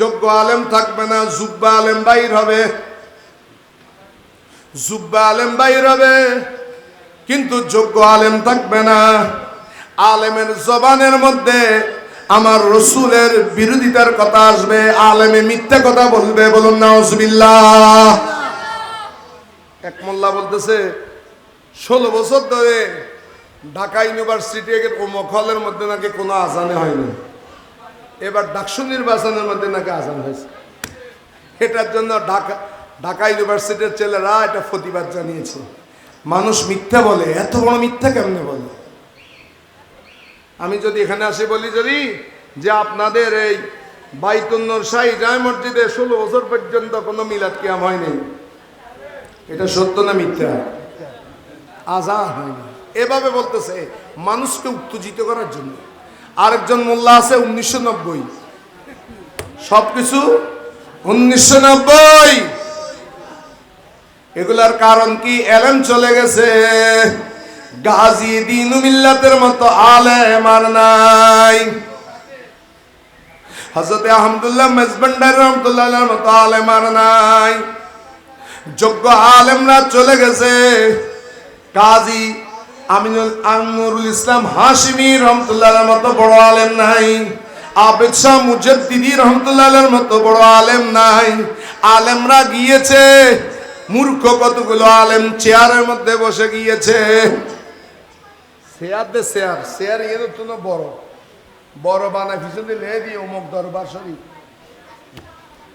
যোগ্য আলেম থাকবে না, জুব্বা আলেম বাইর হবে। জুব্বা আলেম বাইর হবে, কিন্তু যোগ্য আলেম থাকবে না। আলেমের জবানের মধ্যে আমার রসুলের বিরোধিতার কথা আসবে, আলেমে মিথ্যা কথা বলবে, বলুন না এক মোল্লা বলতেছে, ষোলো বছর ধরে ঢাকা ইউনিভার্সিটি অমুক হলের মধ্যে নাকি কোনো আজানে হয়নি। এবার ডাকসু নির্বাচনের মধ্যে নাকি আজান হয়েছে। এটার জন্য ঢাকা ঢাকা ইউনিভার্সিটির ছেলেরা এটা প্রতিবাদ জানিয়েছে। মানুষ মিথ্যা বলে, এত বড় মিথ্যা কেমনে বলে? আমি যদি এখানে আসি বলি যদি যে আপনাদের এই বাইতুন্নর শাহী জায় মসজিদে ষোলো বছর পর্যন্ত কোনো মিলাদ কিয়াম হয়নি। এটা সত্য না মিথ্যা? আজান হয়নি। এভাবে বলতেছে, মানুষকে উত্তেজিত করার জন্য। আরেকজন মোল্লা আছে উনিশশো নব্বই। সবকিছু উনিশশো নব্বই। এগুলার কারণ কি? এলেন চলে গেছে। গাজী দিন মিল্লাতের মতো আলেম আর নাই। হজরত আহমদুল্লাহ মেজবান্ডার রহমতুল্লাহ মতো আলেম আর নাই। যোগ্য আলেমরা চলে গেছে। কাজী আমিনুল আমিনুরুল ইসলাম হাশিমি রহমতুল্লাহর মতো বড় আলেম নাই। আবেদ শাহ মুজাদ্দিদি রহমতুল্লাহর মতো বড় আলেম নাই। আলেমরা গিয়েছে, মূর্খ কতগুলো আলেম চেয়ারের মধ্যে বসে গিয়েছে। চেয়ার দে চেয়ার চেয়ার ইয়ে তো না বড়। বড় বানায় পিছনে লে দিয়ে অমুক দরবার শরীফ।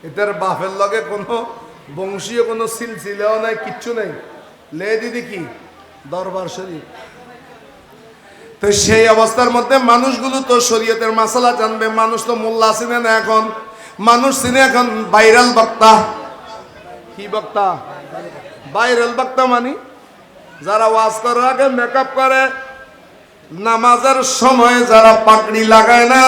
এটার বাপের লগে কোনো বংশীয় কোনো সিলসিলাও নাই, কিচ্ছু নাই। লে দিদি কি দরবার শরীফ। তো সেই অবস্থার মধ্যে মানুষগুলো তো শরীয়তের মাসালা জানবে, মানুষ তো মোল্লা চিনে না এখন। মানুষ চিনে এখন ভাইরাল বক্তা। কি বক্তা? ভাইরাল বক্তা মানি? যারা ওয়াজ করার আগে মেকআপ করে, নামাজের সময় যারা পাকড়ি লাগায় না,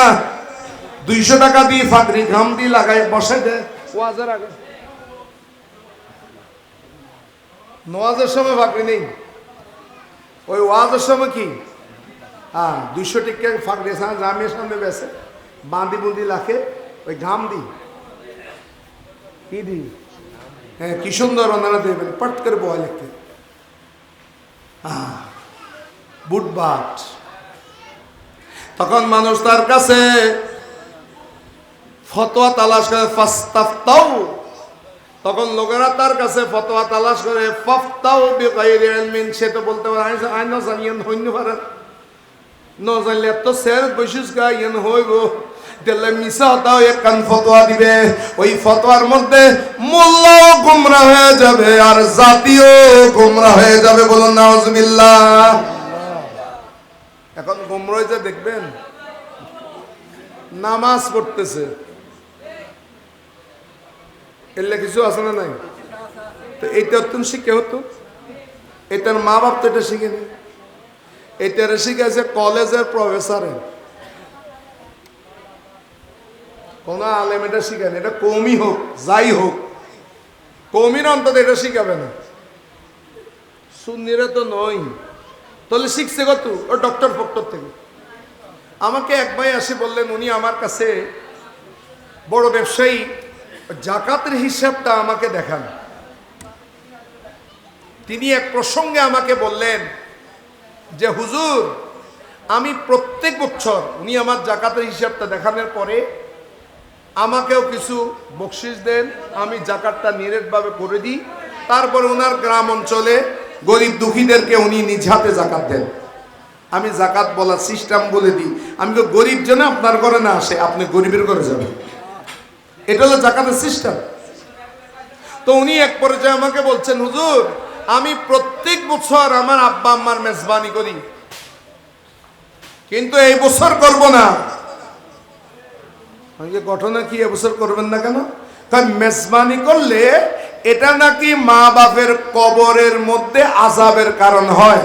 দুইশো টাকা দিয়ে ফাকড়ি ঘাম দিয়ে লাগায়, বসে দেয় ওয়াজের আগে। নোয়াজের সময় ফাকড়ি নেই। ওই ওয়াজের কি? হ্যাঁ দুইশো টিকা ফাঁকড়ে জামের সামনে বেসে বাঁধি বুঁদি লাখে, ওই ঘাম দি। কি দি? হ্যাঁ কি সুন্দর ওনারা দেবেন পট করে বয় লিখতে। বুটবাট তখন মানুষ তার কাছে ফতোয়া তালাশ করে ফাস্তাফতাও তখন লোকেরা তার কাছে ফতোয়া তালাশ করে ফাফতাও বিগাইরি ইলমিন সে তো বলতে পারে, আইন আইন জানিয়েন হইন পারে। ন জানলে তো স্যার বসিস গা ইয়েন হইব। দিলে মিশা এক কান ফতোয়া দিবে। ওই ফতোয়ার মধ্যে মোল্লাও গুমরা হয়ে যাবে আর জাতীয় গুমরা হয়ে যাবে বলুন, নাউজুবিল্লাহ। এখন গুমরা যে দেখবেন, নামাজ পড়তেছে। এলে কিছু আছে না নাই? তো এইটা অত্যন্ত শিখে হতো। এটার মা বাপ তো এটা শিখে শিখেনি। এটারে শিখেছে কলেজের প্রফেসরে। কোন আলেম এটা শিখেন এটা কমই হোক, যাই হোক, কমির অন্তত এটা শিখাবে না। সুন্নিরা তো নই তাহলে শিখছে কত? ও ডক্টর ফক্টর থেকে। আমাকে এক ভাই আসে বললেন, উনি আমার কাছে বড় ব্যবসায়ী জাকাতের হিসাবটা আমাকে দেখান। তিনি এক প্রসঙ্গে আমাকে বললেন যে, হুজুর, আমি প্রত্যেক বছর উনি আমার জাকাতের হিসাবটা দেখানোর পরে আমাকেও কিছু বকশিস দেন, আমি জাকাতটা নিরেটভাবে করে দিই। তারপর ওনার গ্রাম অঞ্চলে গরিব দুঃখীদেরকে উনি নিজ হাতে জাকাত দেন। আমি জাকাত বলার সিস্টেম বলে দিই। আমি গরিব যেন আপনার ঘরে না আসে, আপনি গরিবের ঘরে যাবেন। এটা হলো জাকাতের সিস্টেম। তো উনি এক পর্যায়ে আমাকে বলছেন, হুজুর, আমি প্রত্যেক বছর আমার আব্বা আম্মার মেজবানি করি। কিন্তু এই বছর করব না। ঘটনা কি? এবছর করবেন না কেন? মেজবানি করলে এটা নাকি মা বাপের কবরের মধ্যে আজাবের কারণ হয়।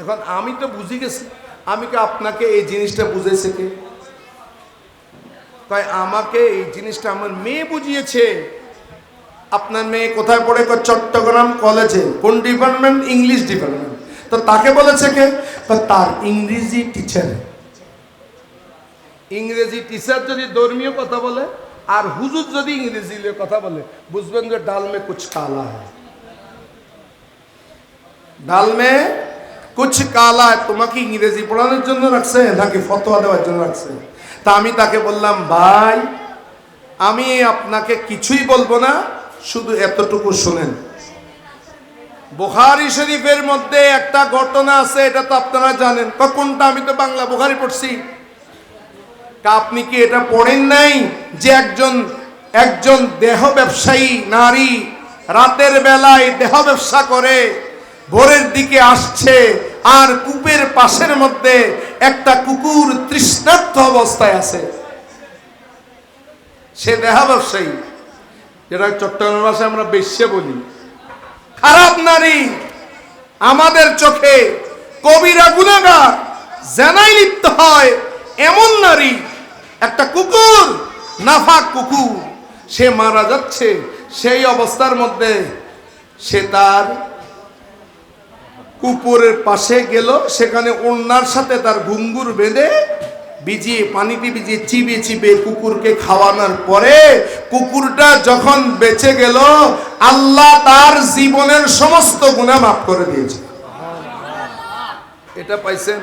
এখন আমি তো বুঝে গেছি। আমি কি আপনাকে এই জিনিসটা বুঝেছে কে? তাই আমাকে এই জিনিসটা আমার মেয়ে বুঝিয়েছে। আপনার মেয়ে কোথায় পড়ে? চট্টগ্রাম কলেজে। কোন ডিপার্টমেন্ট ইংলিশ ডিপার্টমেন্ট তো তাকে বলেছে কে? তার ইংরেজি টিচার ইংরেজি টিচার যদি ধর্মীয় কথা বলে, আর হুজুর যদি ইংরেজি কথা বলে, বুঝবেন যে ডাল মে কুছ কালা হয় ডাল মে কুছ কালা তোমাকে ইংরেজি পড়ানোর জন্য রাখছে নাকি ফতোয়া দেওয়ার জন্য রাখছে? তা আমি তাকে বললাম, ভাই, আমি আপনাকে কিছুই বলব না, শুধু এতটুকু শুনেন। বুখারি শরীফের মধ্যে একটা ঘটনা আছে, এটা তো আপনারা জানেন। কোনটা আমি তো বাংলা বুখারি পড়ছি। তা আপনি কি এটা পড়েন নাই যে একজন একজন দেহ ব্যবসায়ী, নারী, রাতের বেলায় দেহ ব্যবসা করে, ভোরের দিকে আসছে আর কূপের পাশের মধ্যে একটা কুকুর তৃষ্ণার্থ অবস্থায় আছে। সে দেহ ব্যবসায়ী। যেটা চট্টগ্রাম ভাষায় আমরা বেশ্যে বলি। খারাপ নারী আমাদের চোখে কবিরা গুণাগার, জেনাই লিপ্ত হয় এমন নারী। একটা কুকুর, নাফাক কুকুর। সে মারা যাচ্ছে, সেই অবস্থার মধ্যে সে তার কুকুরের পাশে গেল, সেখানে ওনার সাথে তার ঘুঙ্গুর বেঁধে ভিজিয়ে পানিতে ভিজিয়ে চিবে চিবে কুকুরকে খাওয়ানোর পরে কুকুরটা যখন বেঁচে গেল, আল্লাহ তার জীবনের সমস্ত গুণা মাফ করে দিয়েছে। এটা পাইছেন?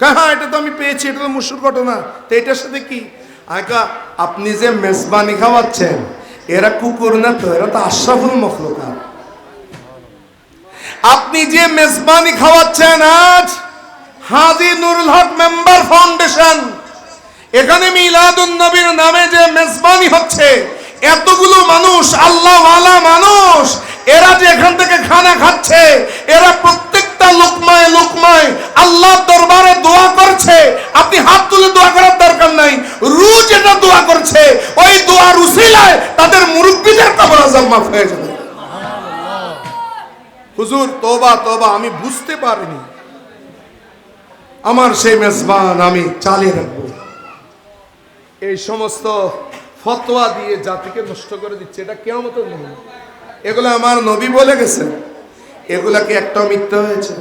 হ্যাঁ এটা তো আমি পেয়েছি, এটা তো মুসুর ঘটনা। তো এটার সাথে কি? আকা আপনি যে মেজবানি খাওয়াচ্ছেন, এরা কুকুর না তো, এরা তো আশরাফুল মখলুকাত। আপনি যে মেজবানি খাওয়াচ্ছেন আজ, হাজি নুরুল হক মেম্বার ফাউন্ডেশন, এখানে মিলাদুন নবীর নামে যে মেজবানি হচ্ছে, এতগুলো মানুষ, আল্লাহওয়ালা মানুষ, এরা যে এখান থেকে খানা খাচ্ছে, এরা প্রত্যেকটা লোকমায় লোকমায় আল্লাহ দরবারে দোয়া করছে। আপনি হাত তুলে দোয়া করার দরকার নাই, রোজ এটা দোয়া করছে, ওই দোয়ার উসিলায় তাদের মুরব্বীদের কবর আজম মাফ হয়ে যাবে। হুজুর তোবা তোবা আমি বুঝতে পারিনি। আমার সেই মেজবান আমি চালিয়ে রাখব। এই সমস্ত ফতোয়া দিয়ে জাতিকে নষ্ট করে দিচ্ছে, এটা কেমন এগুলো আমার নবী বলে গেছে। এগুলা কি একটা মিথ্যা হয়েছে।